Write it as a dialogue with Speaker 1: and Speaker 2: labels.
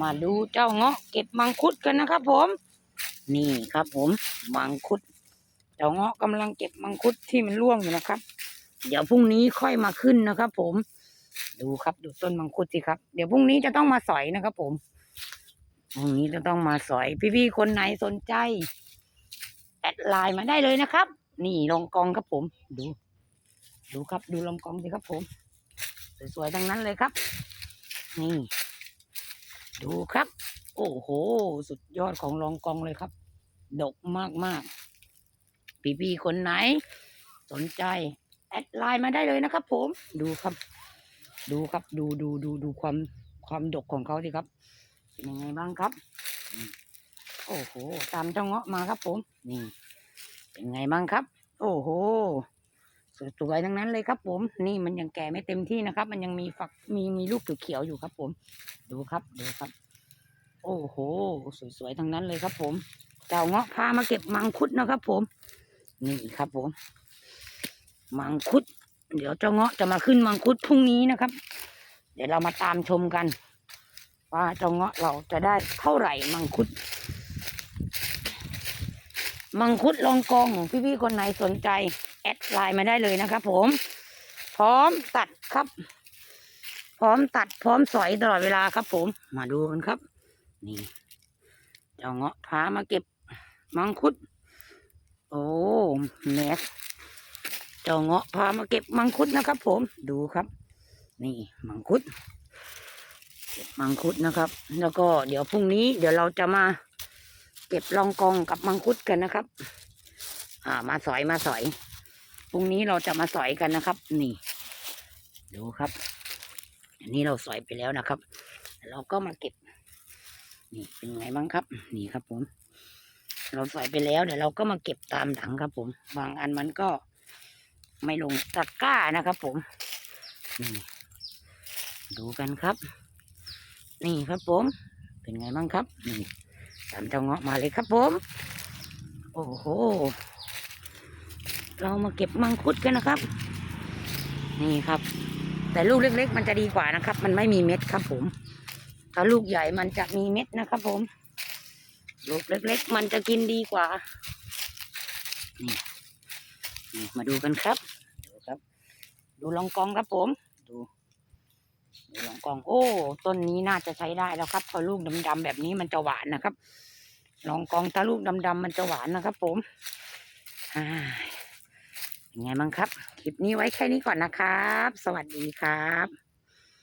Speaker 1: มาดูเจ้าเงาะเก็บมังคุดกันนะครับผม นี่ครับผมมังคุด เจ้าเงาะกำลังเก็บมังคุดที่มันร่วงอยู่นะครับ เดี๋ยวพรุ่งนี้ค่อยมาขึ้นนะครับ ผม ดูครับดูต้นมังคุดสิครับ เดี๋ยวพรุ่งนี้จะต้องมาสอยนะครับ ผมพรุ่งนี้จะต้องมาสอย พี่ๆคนไหนสนใจแอดไลน์มาได้เลยนะครับ นี่ลองกองครับผม ดู ดูครับ ดูลองกองสิครับผม สวยๆทั้งนั้นเลยครับ นี่ ดูครับ โอ้โห สุดยอดของรองกองเลยครับ ดกมากมากๆพี่ๆคนไหน สนใจ แอดไลน์มาได้เลยนะครับ ผม ดูครับ ดูครับ ดูดูดูดูความความดกของเขาสิครับ เป็นยังไงบ้างครับโอ้โห ตามเจ้าเงาะมาครับผม นี่ เป็นไงบ้างครับ โอ้โห สวยๆทั้งนั้นเลยครับ ผม นี่มันยังแก่ไม่เต็มที่นะครับ มันยังมีฝักมีมีลูกเขียวๆอยู่ครับ ผม ดูครับดูครับ โอ้โห สวยๆทั้งนั้นเลยครับ ผมเจ้าเงาะพามาเก็บมังคุดนะครับ ผม นี่ครับ ผม มังคุด เดี๋ยวเจ้าเงาะจะมาขึ้นมังคุดพรุ่งนี้นะครับ เดี๋ยวเรามาตามชมกัน ว่าเจ้าเงาะเราจะได้เท่าไหร่มังคุดมังคุดลองกองพี่ๆคนไหนสนใจ ไลน์มาได้เลยนะครับผม พร้อมตัดครับ พร้อมตัดพร้อมสอยตลอดเวลาครับ ผม มาดูกันครับ นี่เจ้าเงาะพามาเก็บมังคุด โอ้แมสเจ้าเงาะพามาเก็บมังคุดนะครับ ผมดูครับ นี่มังคุดเก็บมังคุดนะครับ แล้วก็เดี๋ยวพรุ่งนี้ เดี๋ยวเราจะมาเก็บลองกองกับมังคุดกันนะครับ อ่ามาสอยมาสอย พรุ่งนี้เราจะมาสอยกันนะครับ นี่ ดูครับ อันนี้เราสอยไปแล้วนะครับ เราก็มาเก็บ นี่เป็นไงบ้างครับ นี่ครับผม เราสอยไปแล้วเดี๋ยวเราก็มาเก็บตามหลังครับผม บางอันมันก็ไม่ลงตะกร้านะครับ ผม นี่ดูกันครับ นี่ครับผม เป็นไงบ้างครับ นี่ตามเจ้าเงาะมาเลยครับผม โอ้โห เรามาเก็บมังคุดกันนะครับ นี่ครับ แต่ลูกเล็กๆ มันจะดีกว่านะครับ มันไม่มีเม็ดครับ ผม ถ้าลูกใหญ่มันจะมีเม็ดนะครับ ผม ลูกเล็ก ๆ มันจะกินดีกว่า นี่นี่มาดูกันครับ ดูครับ ดูลองกองครับผม ดูดูลองกอง โอ้ ต้นนี้น่าจะใช้ได้แล้วครับพอลูกดำๆแบบนี้มันจะหวานนะครับ ลองกองถ้าลูกดำๆมันจะหวานนะครับ ผมอ่า เป็นไงบ้างครับ คลิปนี้ไว้แค่นี้ก่อนนะครับ สวัสดีครับ